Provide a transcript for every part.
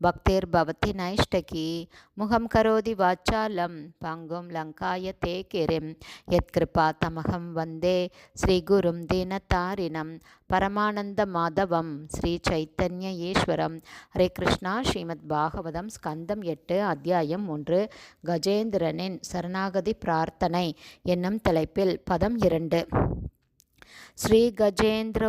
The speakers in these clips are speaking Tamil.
भागवतसेवयां भगवती उत्तमश्लोके भक्तिर्भवति नैष्टकी मुखं करोति वाचालं पाङ्गुं लङ्काय ते किरिं यत्कृपातमहं वन्दे श्रीगुरुं दीनतारिणं பரமானந்தமாதவம் ஸ்ரீ சைத்தன்ய ஈஸ்வரம் ஹரே கிருஷ்ணா ஸ்ரீமத் பாகவதம் ஸ்கந்தம் எட்டு அத்தியாயம் ஒன்று கஜேந்திரனின் சரணாகதி பிரார்த்தனை என்னும் தலைப்பில் பதம் இரண்டு ஸ்ரீ கஜேந்திர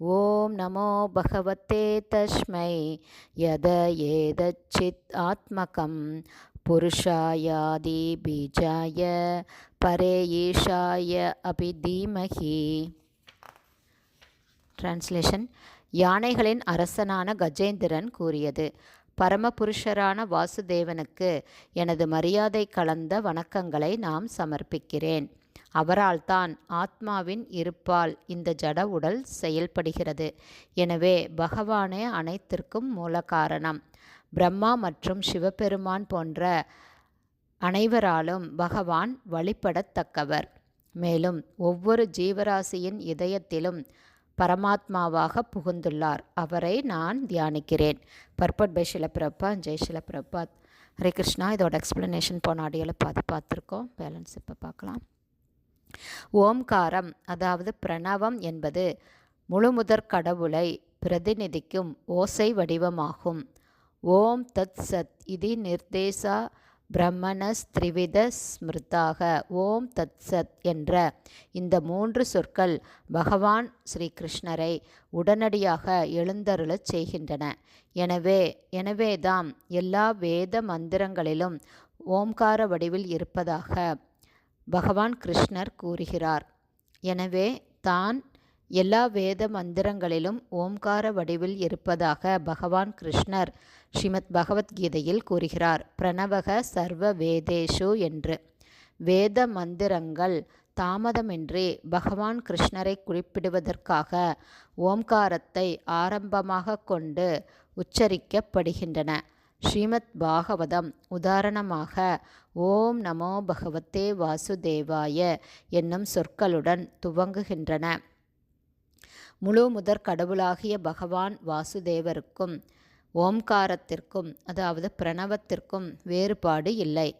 ஓம் நமோ பகவத்தே தஸ்மை. யத ஏதச்சித் ஆத்மகம் புருஷாயாதி பீஜாய பரே ஈஷாய அபி தீமகி. டிரான்ஸ்லேஷன் யானைகளின் அரசனான கஜேந்திரன் கூறியது பரமபுருஷரான வாசுதேவனுக்கு எனது மரியாதை கலந்த வணக்கங்களை நாம் சமர்ப்பிக்கிறேன். அவரால் தான் ஆத்மாவின் இருப்பால் இந்த ஜட உடல் செயல்படுகிறது. எனவே பகவானே அனைத்திற்கும் மூல காரணம் பிரம்மா மற்றும் சிவபெருமான் போன்ற அனைவராலும் பகவான் வழிபடத்தக்கவர். மேலும் ஒவ்வொரு ஜீவராசியின் இதயத்திலும் பரமாத்மாவாக புகுந்துள்ளார். அவரை நான் தியானிக்கிறேன். Purport by Srila Prabhupada Jai Srila Prabhupad Hare Krishna. இதோட எக்ஸ்ப்ளனேஷன் போன ஆடியோவில் பார்த்து பார்த்துருக்கோம் பேலன்ஸ் இப்போ பார்க்கலாம் ஓம்காரம் அதாவது பிரணவம் என்பது முழுமுதற் கடவுளை பிரதிநிதிக்கும் ஓசை வடிவமாகும். ஓம் தத் சத் இது நிர்தேசா பிரம்மணஸ் திரிவித ஸ்மிருதாக ஓம் தத் சத் என்ற இந்த மூன்று சொற்கள் பகவான் ஸ்ரீகிருஷ்ணரை உடனடியாக எழுந்தருளச் செய்கின்றன. எனவே எனவேதாம் எல்லா வேத மந்திரங்களிலும் ஓம்கார வடிவில் இருப்பதாக பகவான் கிருஷ்ணர் கூறுகிறார். எனவே தான் எல்லா வேத மந்திரங்களிலும் ஓம்கார வடிவில் இருப்பதாக பகவான் கிருஷ்ணர் ஸ்ரீமத் பகவத்கீதையில் கூறுகிறார். பிரணவக சர்வ வேதேஷு என்று. வேத மந்திரங்கள் தாமதமின்றி பகவான் கிருஷ்ணரை குறிப்பிடுவதற்காக ஓம்காரத்தை ஆரம்பமாக கொண்டு உச்சரிக்கப்படுகின்றன. ஸ்ரீமத் பாகவதம் உதாரணமாக ஓம் நமோ பகவத்தே வாசுதேவாய என்னும் சொற்களுடன் துவங்குகின்றன. முழு முதற் கடவுளாகிய பகவான் வாசுதேவருக்கும் ஓம்காரத்திற்கும் அதாவது பிரணவத்திற்கும் வேறுபாடு இல்லை.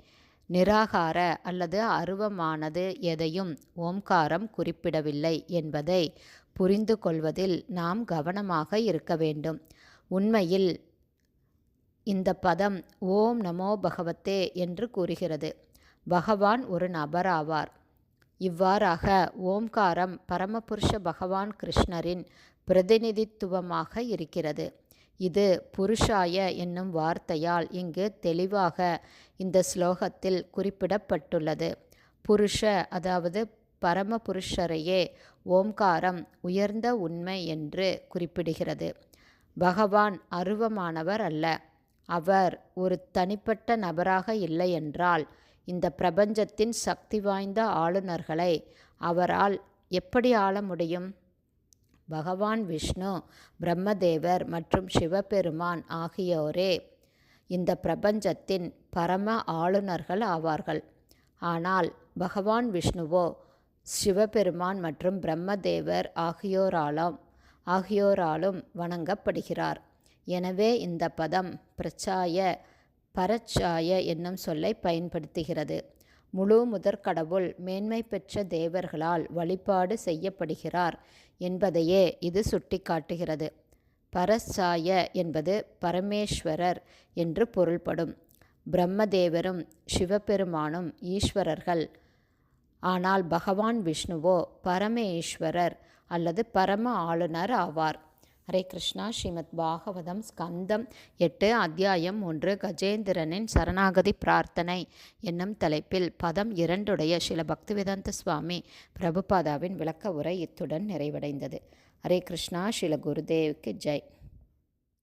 நிராகார அல்லது அருவமானது எதையும் ஓம்காரம் குறிப்பிடவில்லை என்பதை புரிந்து கொள்வதில் நாம் கவனமாக இருக்க வேண்டும். உண்மையில் இந்த பதம் ஓம் நமோ பகவத்தே என்று கூறுகிறது. பகவான் ஒரு நபராவார். இவ்வாறாக ஓம்காரம் பரமபுருஷ பகவான் கிருஷ்ணரின் பிரதிநிதித்துவமாக இருக்கிறது. இது புருஷாய என்னும் வார்த்தையால் இங்கு தெளிவாக இந்த ஸ்லோகத்தில் குறிப்பிடப்பட்டுள்ளது. புருஷ அதாவது பரமபுருஷரையே ஓம்காரம் உயர்ந்த உண்மை என்று குறிப்பிடுகிறது. பகவான் அருவமானவர் அல்ல. அவர் ஒரு தனிப்பட்ட நபராக இல்லையென்றால் இந்த பிரபஞ்சத்தின் சக்தி வாய்ந்த ஆளுநர்களை அவரால் எப்படி ஆள முடியும்? பகவான் விஷ்ணு பிரம்மதேவர் மற்றும் சிவபெருமான் ஆகியோரே இந்த பிரபஞ்சத்தின் பரம ஆளுநர்கள் ஆவார்கள். ஆனால் பகவான் விஷ்ணுவோ சிவபெருமான் மற்றும் பிரம்மதேவர் ஆகியோராலும் ஆகியோராலும் வணங்கப்படுகிறார். எனவே இந்த பதம் பிரச்சாய பரச்சாய என்னும் சொல்லை பயன்படுத்துகிறது. முழு முதற் கடவுள் மேன்மை பெற்ற தேவர்களால் வழிபாடு செய்யப்படுகிறார் என்பதையே இது சுட்டிக்காட்டுகிறது. பரச்சாய என்பது பரமேஸ்வரர் என்று பொருள்படும். பிரம்மதேவரும் சிவபெருமானும் ஈஸ்வரர்கள். ஆனால் பகவான் விஷ்ணுவோ பரமேஸ்வரர் அல்லது பரம ஆளுநர் ஆவார். ஹரே கிருஷ்ணா. ஸ்ரீமத் பாகவதம் ஸ்கந்தம் எட்டு அத்தியாயம் ஒன்று கஜேந்திரனின் சரணாகதி பிரார்த்தனை என்னும் தலைப்பில் பதம் இரண்டுடைய சில பக்திவேதாந்த சுவாமி பிரபுபாதாவின் விளக்க உரை இத்துடன் நிறைவடைந்தது. ஹரே கிருஷ்ணா. ஸ்ரீல குருதேவுக்கு ஜெய்.